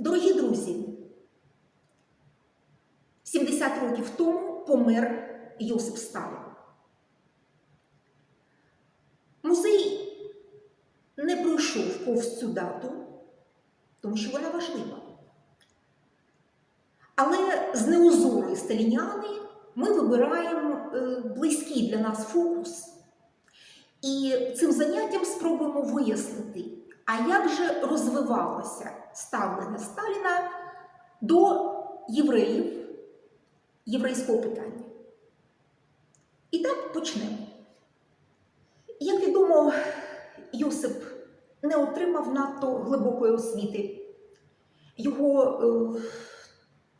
Дорогі друзі, 70 років тому помер Йосип Сталін. Музей не пройшов повз цю дату, тому що вона важлива. Але з неозорої сталіняни ми вибираємо е, близький для нас фокус. І цим заняттям спробуємо вияснити, а як же розвивалося ставлення Сталіна до євреїв, єврейського питання. І так почнемо. Як відомо, Йосип не отримав надто глибокої освіти. Його е,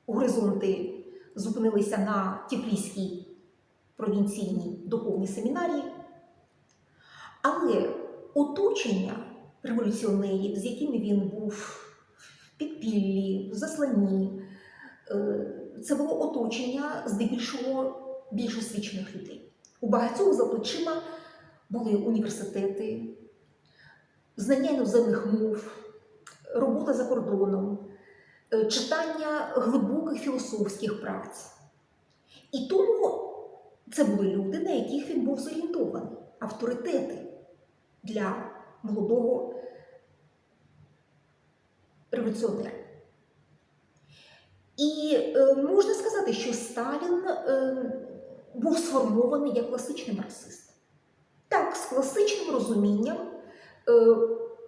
горизонти зупинилися на Тіфліській провінційній духовній семінарії. Але оточення революціонерів, з якими він був підпіллі, в засланні, е, це було оточення здебільшого більш освічених людей. У багатьох за плечима були університети, знання іноземних мов, робота за кордоном, е, читання глибоких філософських праць. І тому це були люди, на яких він був зорієнтований, авторитети для молодого революціонера. І е, можна сказати, що Сталін е, був сформований як класичний марксист. Так, з класичним розумінням е,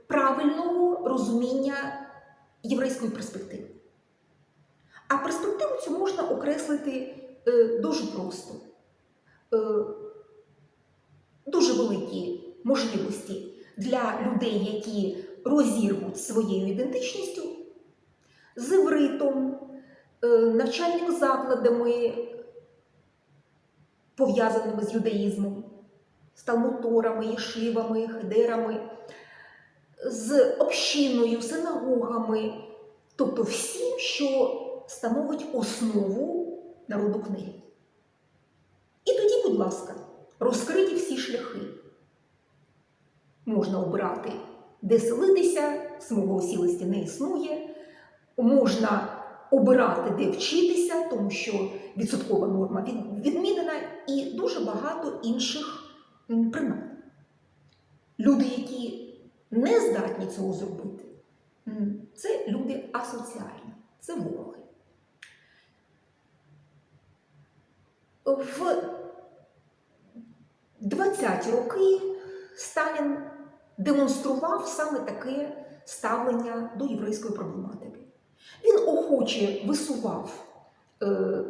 правильного розуміння єврейської перспективи. А перспективу цю можна окреслити е, дуже просто. Е, дуже великі можливості для людей, які розірвуть своєю ідентичністю з івритом, е, навчальними закладами, пов'язаними з юдаїзмом, з талмуторами, єшивами, хедерами, з общиною, синагогами, тобто всім, що становить основу народу книги. І тоді, будь ласка, розкриті всі шляхи. Можна обирати, де селитися, смуга осілості не існує. Можна обирати, де вчитися, тому що відсоткова норма відмінена, і дуже багато інших принад. Люди, які не здатні цього зробити, це люди асоціальні, це вороги. В 20-ті роки Сталін демонстрував саме таке ставлення до єврейської проблематики. Він охоче висував е,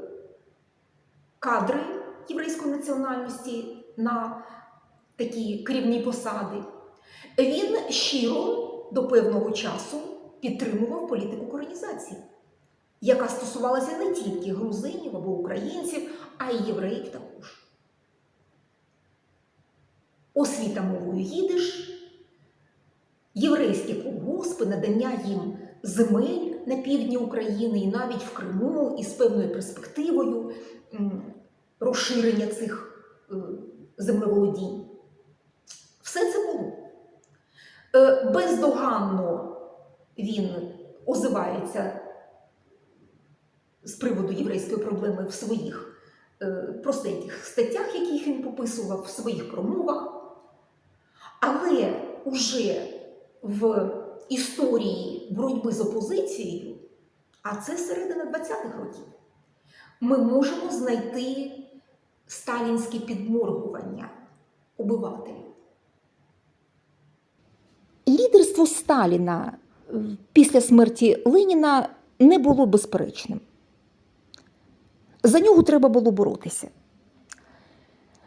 кадри єврейської національності на такі керівні посади. Він щиро до певного часу підтримував політику коронізації, яка стосувалася не тільки грузинів або українців, а й євреїв також освіта мовою їдиш, єврейські колгоспи, надання їм земель на півдні України і навіть в Криму із певною перспективою розширення цих е, землеволодінь. Все це було. Е, Бездоганно він озивається з приводу єврейської проблеми в своїх е, простеньких статтях, яких він пописував, в своїх промовах. Але уже в історії боротьби з опозицією, а це середина 20-х років, ми можемо знайти сталінське підморгування обивателів. Лідерство Сталіна е, після смерті Леніна не було безперечним. За нього треба було боротися.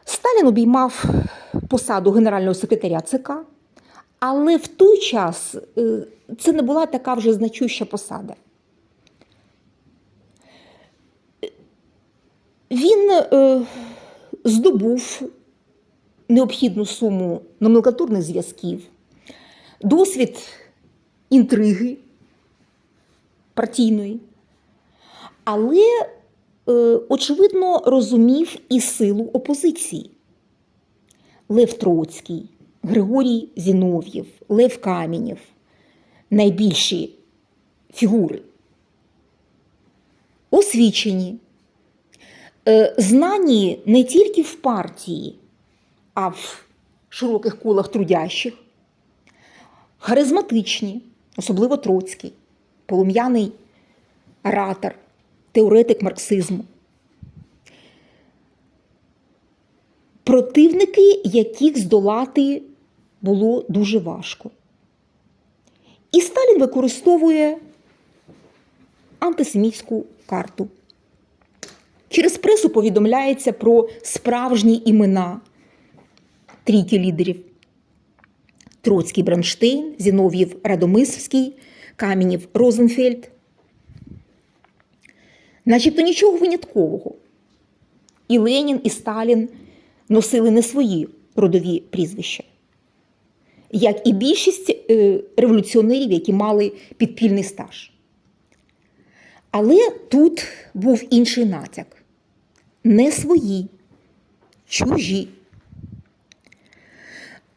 Сталін обіймав посаду генерального секретаря ЦК, але в той час е, це не була така вже значуща посада. Він е, здобув необхідну суму номенклатурних зв'язків, досвід інтриги партійної, але, е, очевидно, розумів і силу опозиції. Лев Троцький, Григорій Зінов'єв, Лев Камінєв найбільші фігури. Освічені, е, знані не тільки в партії, а в широких колах трудящих, харизматичні, особливо Троцький, полум'яний оратор, теоретик марксизму. Противники, яких здолати було дуже важко. І Сталін використовує антисемітську карту. Через пресу повідомляється про справжні імена трійки лідерів: Троцький Бронштейн, Зінов'єв Радомисловський, Камінів Розенфельд. Начебто нічого виняткового. І Ленін, і Сталін носили не свої родові прізвища, як і більшість е, революціонерів, які мали підпільний стаж. Але тут був інший натяк: не свої, чужі.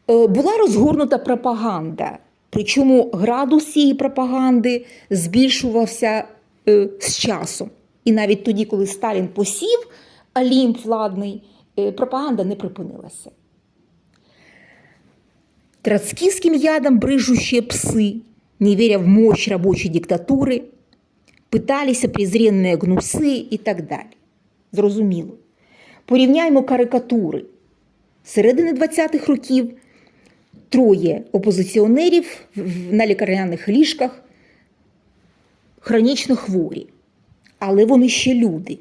Е, Була розгорнута пропаганда, причому градус цієї пропаганди збільшувався е, з часом. І навіть тоді, коли Сталін посів Олімп владний, пропаганда не припинилася. Троцкистским ядом брыжущие псы, не веря в мощь рабочей диктатури, питалися презренні гнуси і так далі. Зрозуміло. Порівняймо карикатури. Середини 20-х років троє опозиціонерів на лікарняних ліжках хронічно хворі, але вони ще люди.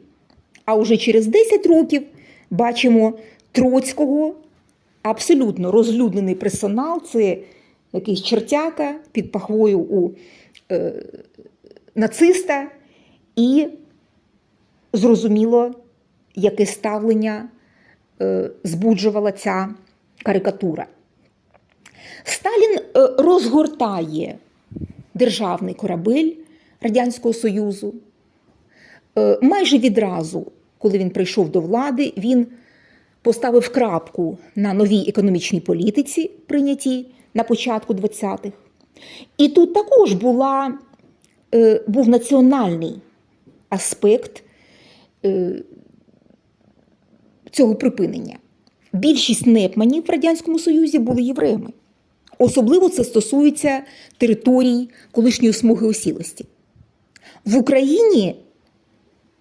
А уже через 10 років бачимо Троцького, абсолютно розлюднений персонал, це якийсь чертяка під пахвою у е, нациста, і зрозуміло, яке ставлення е, збуджувала ця карикатура. Сталін е, розгортає державний корабель Радянського Союзу. Е, Майже відразу, коли він прийшов до влади, він поставив крапку на новій економічній політиці, прийнятій на початку 20-х. І тут також була, е, був національний аспект е, цього припинення. Більшість непманів в Радянському Союзі були євреями. Особливо це стосується територій колишньої смуги осілості. В Україні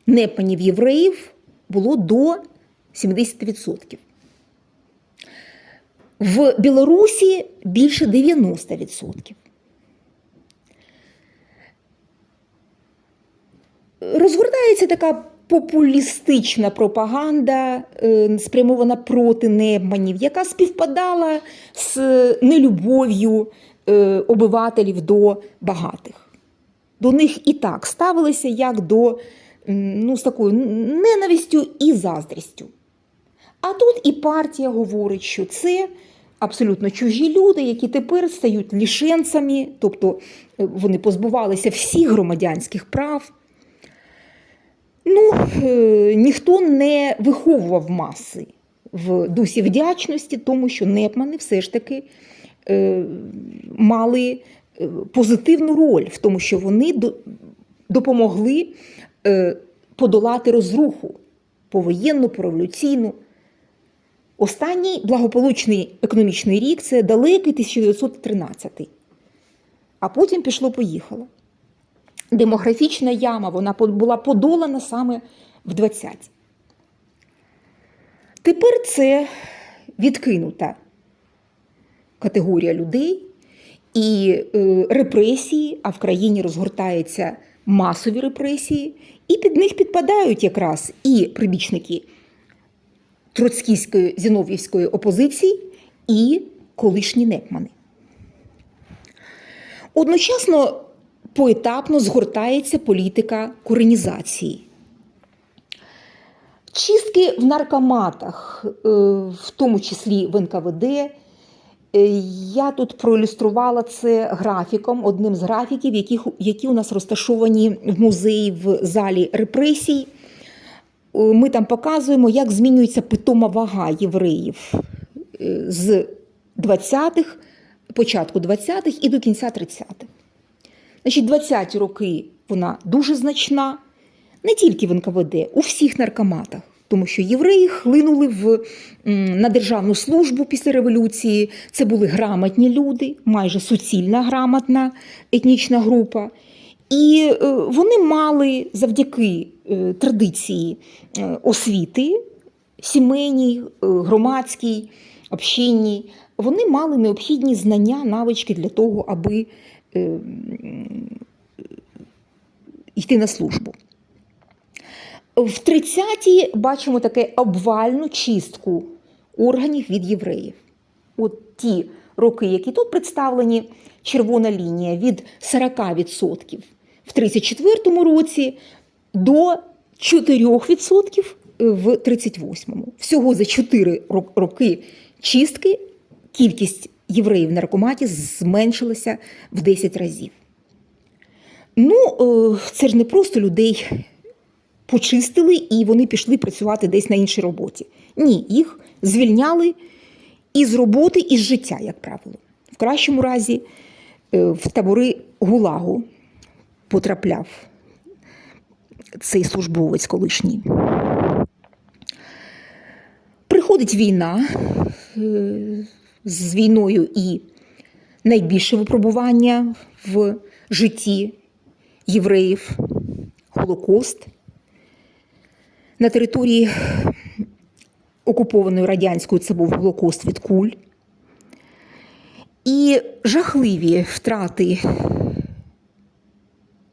непанів євреїв було до 70%. В Білорусі більше 90%. Розгортається така популістична пропаганда, е, спрямована проти непманів, яка співпадала з нелюбов'ю е, обивателів до багатих. До них і так ставилися як до ну, з такою ненавистю і заздрістю. А тут і партія говорить, що це абсолютно чужі люди, які тепер стають лішенцями, тобто е, вони позбувалися всіх громадянських прав. Ну, е, ніхто не виховував маси в дусі вдячності, тому що непмани все ж таки е, мали позитивну роль в тому, що вони допомогли подолати розруху повоєнну, пореволюційну. Останній благополучний економічний рік це далекий 1913. А потім пішло-поїхало. Демографічна яма вона була подолана саме в 20-ті. Тепер це відкинута категорія людей і е, репресії, а в країні розгортаються масові репресії, і під них підпадають якраз і прибічники троцькійської зінов'ївської опозиції, і колишні непмани. Одночасно поетапно згортається політика коренізації. Чистки в наркоматах, е, в тому числі в НКВД. Е, Я тут проілюструвала це графіком, одним з графіків, які, які у нас розташовані в музеї в залі репресій. Е, Ми там показуємо, як змінюється питома вага євреїв е, з 20-х, початку 20-х і до кінця 30-х. Значить, 20-ті роки вона дуже значна, не тільки в НКВД, у всіх наркоматах. Тому що євреї хлинули в, на державну службу після революції. Це були грамотні люди, майже суцільна грамотна етнічна група. І е, вони мали завдяки е, традиції е, освіти, сімейній, громадській, общинній, вони мали необхідні знання, навички для того, аби йти на службу. В 30-ті бачимо таке обвальну чистку органів від євреїв. От ті роки, які тут представлені, червона лінія від 40% в 34-му році до 4% в 38-му. Всього за 4 роки чистки кількість євреїв в наркоматі зменшилася в 10 разів. Ну, е, це ж не просто людей почистили і вони пішли працювати десь на іншій роботі. Ні, їх звільняли із роботи, і з життя, як правило. В кращому разі е, в табори Гулагу потрапляв цей службовець колишній. Приходить війна е, з війною і найбільше випробування в житті євреїв Голокост. На території окупованої радянської це був Голокост від куль. І жахливі втрати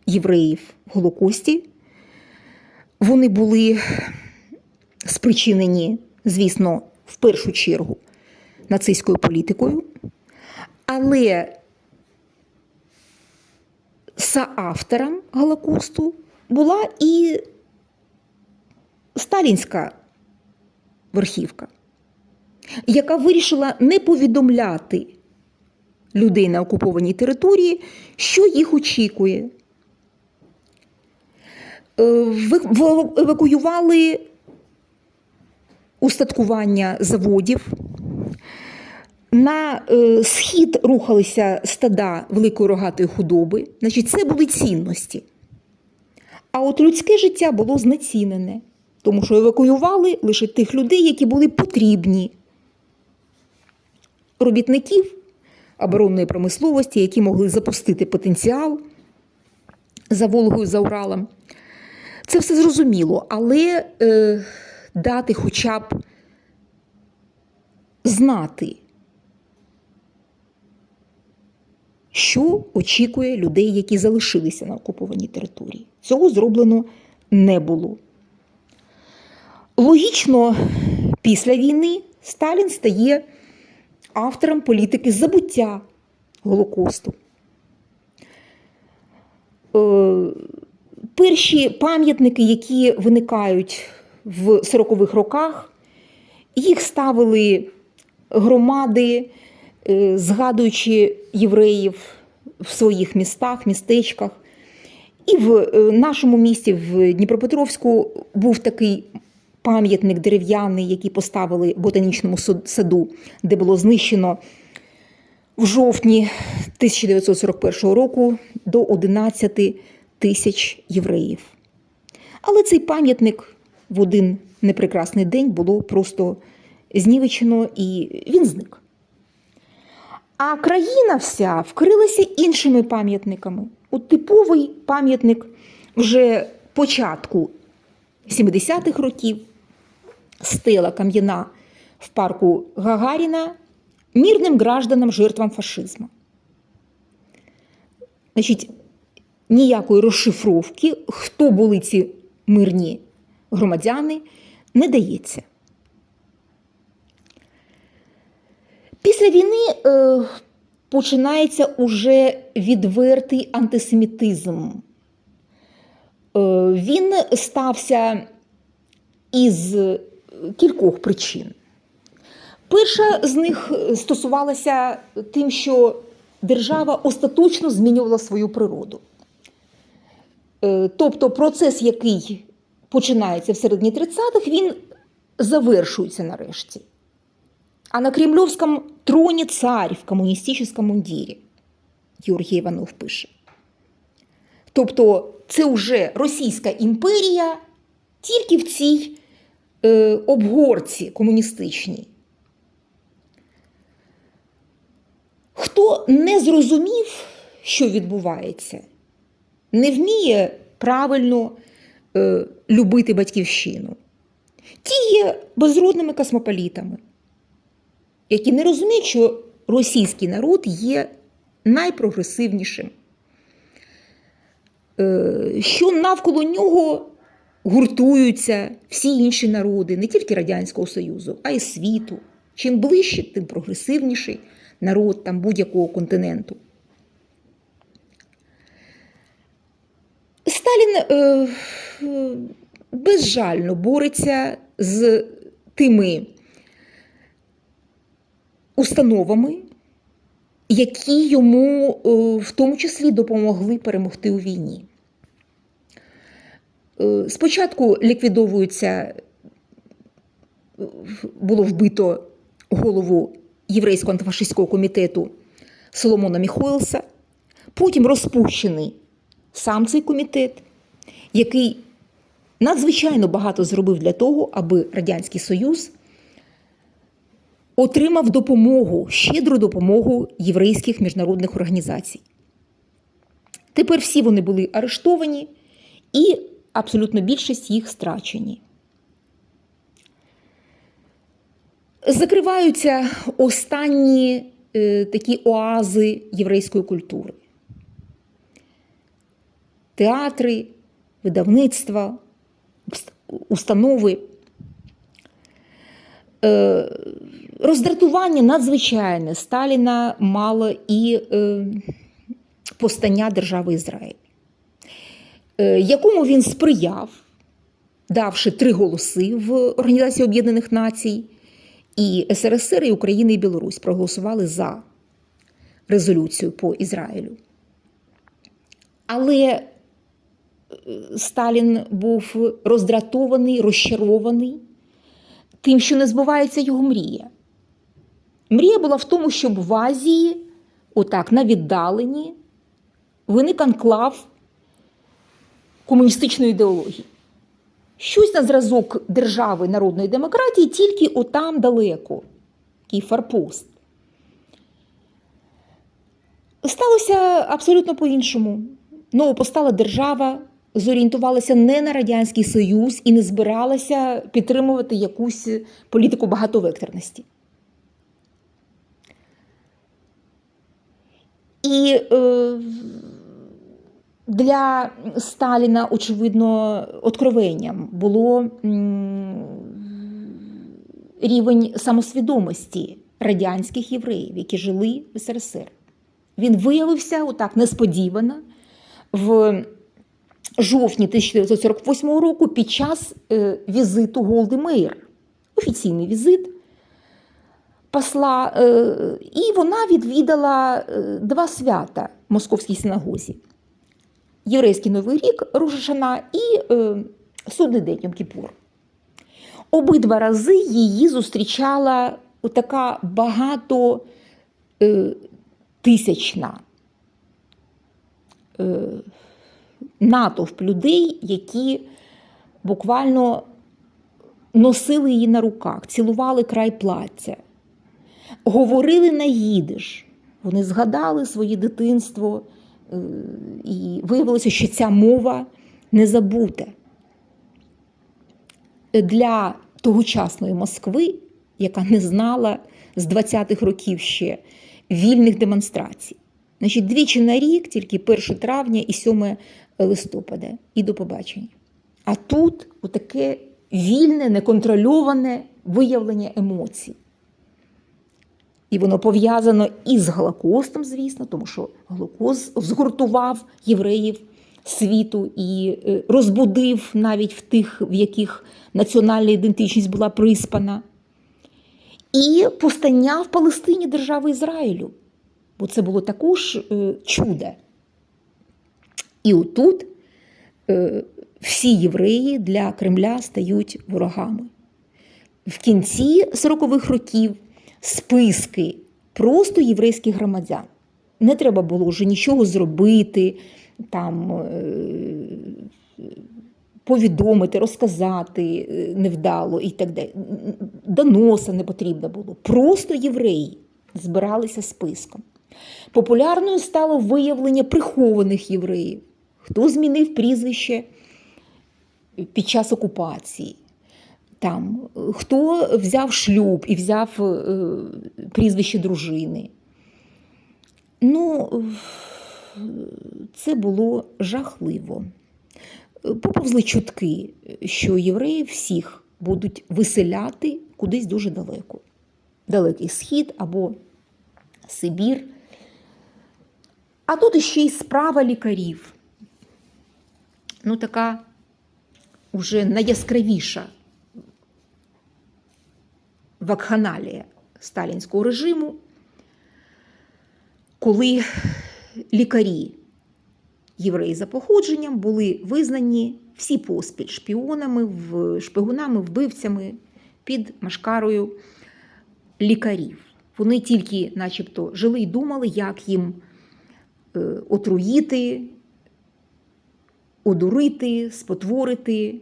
євреїв в Голокості. Вони були спричинені, звісно, в першу чергу нацистською політикою, але соавтором Голокосту була і сталінська верхівка, яка вирішила не повідомляти людей на окупованій території, що їх очікує. Е, Евакуювали устаткування заводів. На е, схід рухалися стада великої рогатої худоби. Значить, це були цінності. А от людське життя було знецінене, тому що евакуювали лише тих людей, які були потрібні. Робітників оборонної промисловості, які могли запустити потенціал за Волгою, за Уралом. Це все зрозуміло, але е, дати хоча б знати, що очікує людей, які залишилися на окупованій території. Цього зроблено не було. Логічно, після війни Сталін стає автором політики забуття Голокосту. Е, Перші пам'ятники, які виникають в 40-х роках, їх ставили громади, е, згадуючи євреїв в своїх містах, містечках. І в е, нашому місті, в Дніпропетровську, був такий пам'ятник дерев'яний, який поставили в ботанічному саду, де було знищено в жовтні 1941 року до 11 тисяч євреїв. Але цей пам'ятник в один непрекрасний день було просто знівечено і він зник. А країна вся вкрилася іншими пам'ятниками. От типовий пам'ятник вже початку 70-х років, стела кам'яна в парку Гагаріна мирним гражданам жертвам фашизму. Значить, ніякої розшифровки, хто були ці мирні громадяни, не дається. Після війни е, починається уже відвертий антисемітизм. Е, він стався із кількох причин. Перша з них стосувалася тим, що держава остаточно змінювала свою природу. Е, Тобто процес, який починається в середині 30-х, він завершується нарешті. А на кремлевском троне царь в коммунистическом мундире. Георгий Иванов пише. Тобто це вже Російська імперія тільки в цій е, обгорці комуністичній. Хто не зрозумів, що відбувається, не вміє правильно е, любити батьківщину. Ті є безродними космополітами, які не розуміють, що російський народ є найпрогресивнішим, е, що навколо нього гуртуються всі інші народи, не тільки Радянського Союзу, а й світу. Чим ближче, тим прогресивніший народ там будь-якого континенту. Сталін е, безжально бореться з тими установами, які йому е, в тому числі допомогли перемогти у війні. Е, Спочатку ліквідовується, було вбито голову Єврейського антифашистського комітету Соломона Міхойлса, потім розпущений сам цей комітет, який надзвичайно багато зробив для того, аби Радянський Союз отримав допомогу, щедру допомогу єврейських міжнародних організацій. Тепер всі вони були арештовані, і абсолютно більшість їх страчені. Закриваються останні е, такі оази єврейської культури. Театри, видавництва, установи. Е, роздратування надзвичайне Сталіна мало і е, постання держави Ізраїль, е, якому він сприяв, давши три голоси в Організації Об'єднаних Націй, і СРСР, і Україна, і Білорусь проголосували за резолюцію по Ізраїлю. Але Сталін був роздратований, розчарований тим, що не збувається його мрія. Мрія була в тому, щоб в Азії, отак, на віддаленні, виник анклав комуністичної ідеології. Щось на зразок держави народної демократії, тільки отам далеко, такий фарпост. Сталося абсолютно по-іншому. Новопостала держава зорієнтувалася не на Радянський Союз і не збиралася підтримувати якусь політику багатовекторності. І е, для Сталіна, очевидно, откровенням було рівень самосвідомості радянських євреїв, які жили в СРСР. Він виявився отак несподівано в жовтні 1948 року під час е, візиту Голди Меїр, офіційний візит посла, е, і вона відвідала е, два свята в Московській синагозі. Єврейський Новий рік Рушашана і Судний день Йом-Кіпур. Обидва рази її зустрічала така багато е, натовп людей, які буквально носили її на руках, цілували край плаття, говорили на їдиш. Вони згадали своє дитинство, е, і виявилося, що ця мова не забута. Для тогочасної Москви, яка не знала з 20-х років ще вільних демонстрацій. Значить, двічі на рік, тільки 1 травня і 7 листопада, і до побачення. А тут отаке вільне, неконтрольоване виявлення емоцій. І воно пов'язано і з Голокостом, звісно, тому що Голокост згуртував євреїв світу і е, розбудив навіть в тих, в яких національна ідентичність була приспана. І постання в Палестині держави Ізраїлю. Бо це було також е, чудо. І отут е, всі євреї для Кремля стають ворогами. В кінці 40-х років списки просто єврейських громадян, не треба було вже нічого зробити, там, е, повідомити, розказати е, невдало і так далі. Доноса не потрібно було. Просто євреї збиралися списком. Популярною стало виявлення прихованих євреїв, хто змінив прізвище під час окупації. Там, хто взяв шлюб і взяв е, прізвище дружини. Ну, це було жахливо. Поповзли чутки, що євреїв всіх будуть виселяти кудись дуже далеко. Далекий схід або Сибір. А тут ще й справа лікарів. Ну, така уже найяскравіша вакханалія сталінського режиму, коли лікарі, євреї за походженням, були визнані всі поспіль шпіонами, шпигунами, вбивцями під машкарою лікарів. Вони тільки, начебто, жили і думали, як їм е, отруїти, одурити, спотворити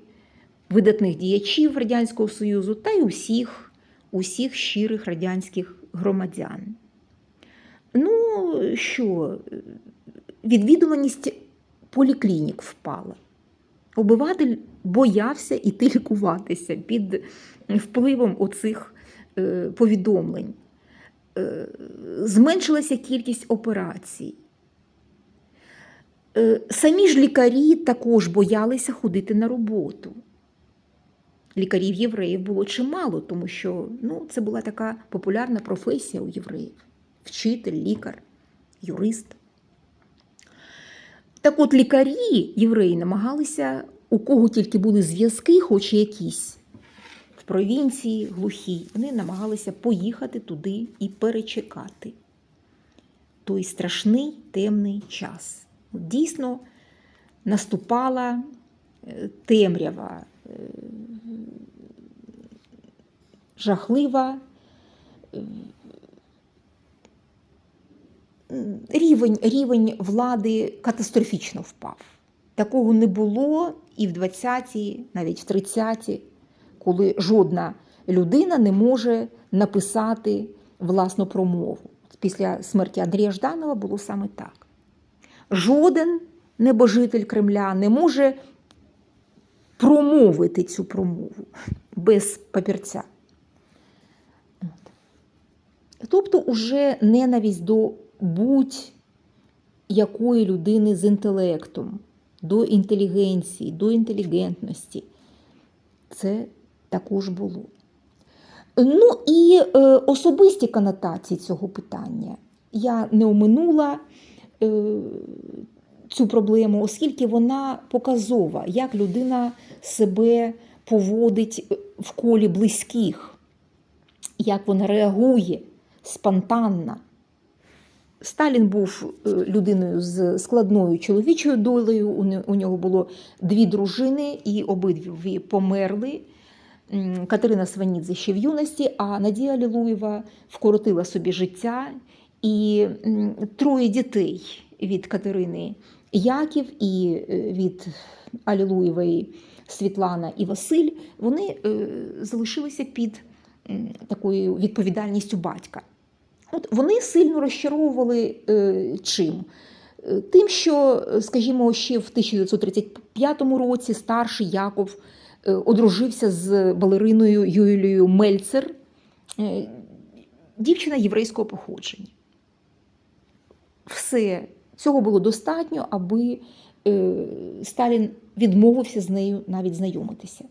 видатних діячів Радянського Союзу та й усіх, усіх щирих радянських громадян. Ну, що, відвідуваність поліклінік впала. Обиватель боявся іти лікуватися під впливом оцих е, повідомлень. Е, зменшилася кількість операцій. Е, Самі ж лікарі також боялися ходити на роботу. Лікарів євреїв було чимало, тому що ну, це була така популярна професія у євреїв: вчитель, лікар, юрист. Так от лікарі євреї намагалися, у кого тільки були зв'язки, хоч якісь в провінції глухій, вони намагалися поїхати туди і перечекати той страшний темний час. Дійсно наступала е, темрява, е, жахлива. е, Рівень, рівень влади катастрофічно впав. Такого не було і в 20-ті, навіть в 30-ті, коли жодна людина не може написати власну промову. Після смерті Андрія Жданова було саме так. Жоден небожитель Кремля не може промовити цю промову без папірця. Тобто, уже ненависть до будь-якої людини з інтелектом, до інтелігенції, до інтелігентності. Це також було. Ну і е, особисті конотації цього питання. Я не оминула цю проблему, оскільки вона показова, як людина себе поводить в колі близьких, як вона реагує спонтанно. Сталін був е, людиною з складною чоловічою долею. У нього було дві дружини, і обидві померли. Катерина Сванідзе ще в юності, а Надія Лілуєва вкоротила собі життя. І троє дітей від Катерини Яків і е, від Алілуєвої Світлана і Василь, вони е, залишилися під такою відповідальністю батька. От вони сильно розчаровували е, чим? Тим, що, скажімо, ще в 1935 році старший Яков одружився з балериною Юлією Мельцер, дівчина єврейського походження. Все цього було достатньо, аби е, Сталін відмовився з нею навіть знайомитися.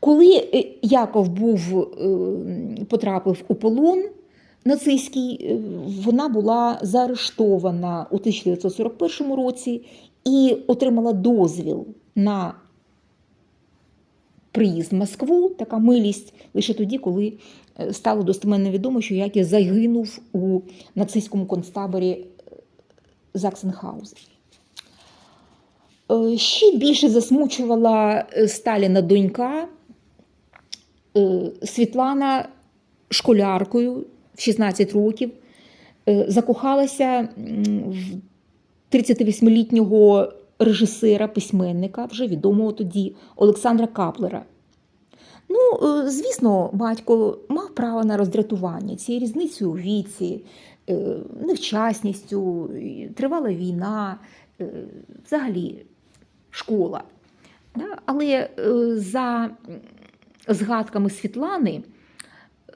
Коли е, Яков був, е, потрапив у полон нацистський, вона була заарештована у 1941 році і отримала дозвіл на приїзд в Москву, така милість лише тоді, коли стало достеменно відомо, що Яків загинув у нацистському концтаборі Заксенхаузен. Е, Ще більше засмучувала е, Сталіна донька е, Світлана школяркою в 16 років закохалася в 38-літнього режисера, письменника, вже відомого тоді Олександра Каплера. Ну, звісно, батько мав право на роздратування цією різницею у віці, невчасністю, тривала війна, е, взагалі школа. Але е, за згадками Світлани,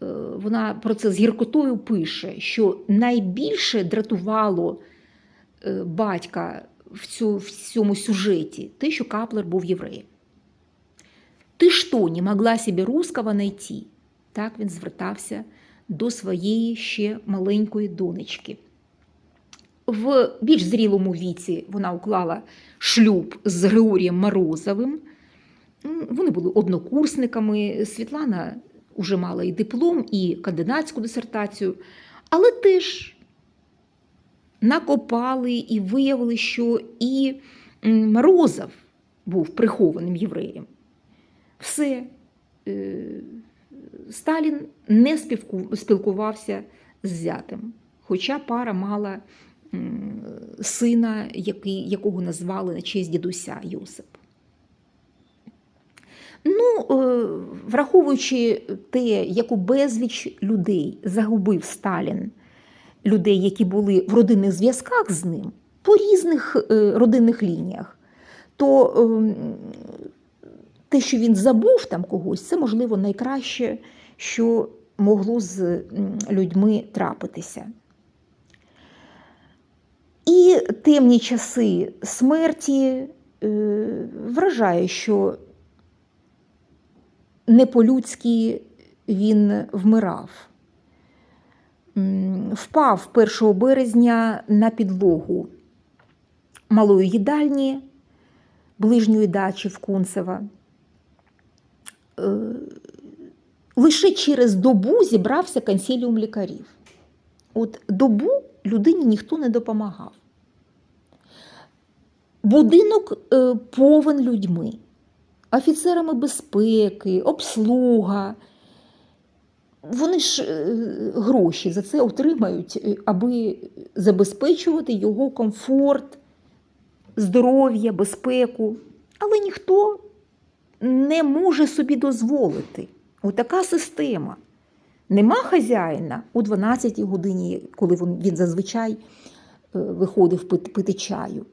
е, вона про це з гіркотою пише, що найбільше дратувало е, батька в, цьому сюжеті те, що Каплер був євреєм. Ти що, не могла собі русского знайти? Так він звертався до своєї ще маленької донечки. В більш зрілому віці вона уклала шлюб з Григорієм Морозовим. Вони були однокурсниками. Світлана вже мала і диплом, і кандидатську дисертацію, але теж накопали і виявили, що і Морозов був прихованим євреєм. Все. Сталін не спілкувався з зятем, хоча пара мала сина, якого назвали на честь дідуся Йосип. Ну, е, враховуючи те, яку безліч людей загубив Сталін, людей, які були в родинних зв'язках з ним, по різних е, родинних лініях, то ем, те, що він забув там когось, це, можливо, найкраще, що могло з людьми трапитися. І темні часи смерті е, вражає, що не по-людськи він вмирав. Впав 1 березня на підлогу малої їдальні ближньої дачі в Кунцева. Е, Лише через добу зібрався консиліум лікарів. От добу людині ніхто не допомагав. Будинок е, повен людьми, офіцерами безпеки, обслуга. Вони ж е, гроші за це отримають, аби забезпечувати його комфорт, здоров'я, безпеку. Але ніхто не може собі дозволити. Отака система. Нема хазяїна о 12-й годині, коли він, зазвичай е, виходив пити, чаю,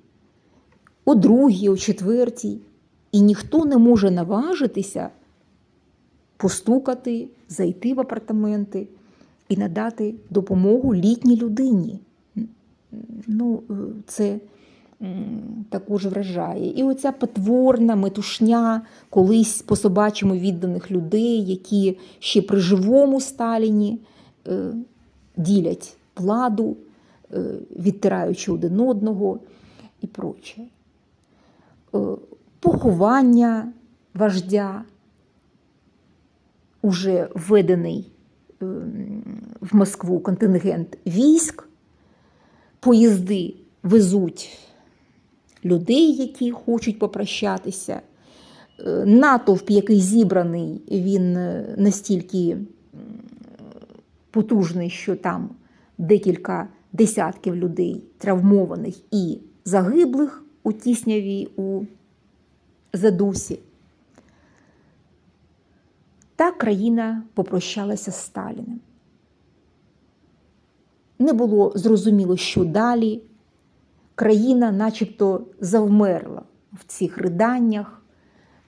о другій, о четвертій. І ніхто не може наважитися постукати, зайти в апартаменти і надати допомогу літній людині. Ну, е, це також вражає. І оця потворна метушня колись по собачому відданих людей, які ще при живому Сталіні е, ділять владу, е, відтираючи один одного і проче. Е, поховання вождя, уже введений в Москву контингент військ, поїзди везуть людей, які хочуть попрощатися. Е, Натовп, який зібраний, він е, настільки потужний, що там декілька десятків людей травмованих і загиблих у Тісняві, у Задусі. Та країна попрощалася з Сталіним. Не було зрозуміло, що далі. Країна начебто завмерла в цих риданнях,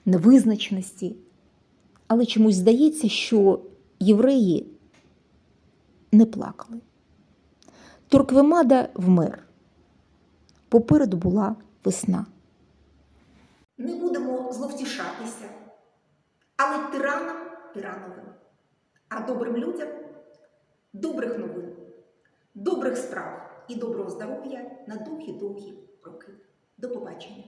невизначеності. Але чомусь здається, що євреї не плакали. Турквемада вмер. Попереду була весна. Не будемо зловтішатися, але тиранам тирановим, а добрим людям добрих новин, добрих справ і доброго здоров'я на довгі-довгі роки. До побачення!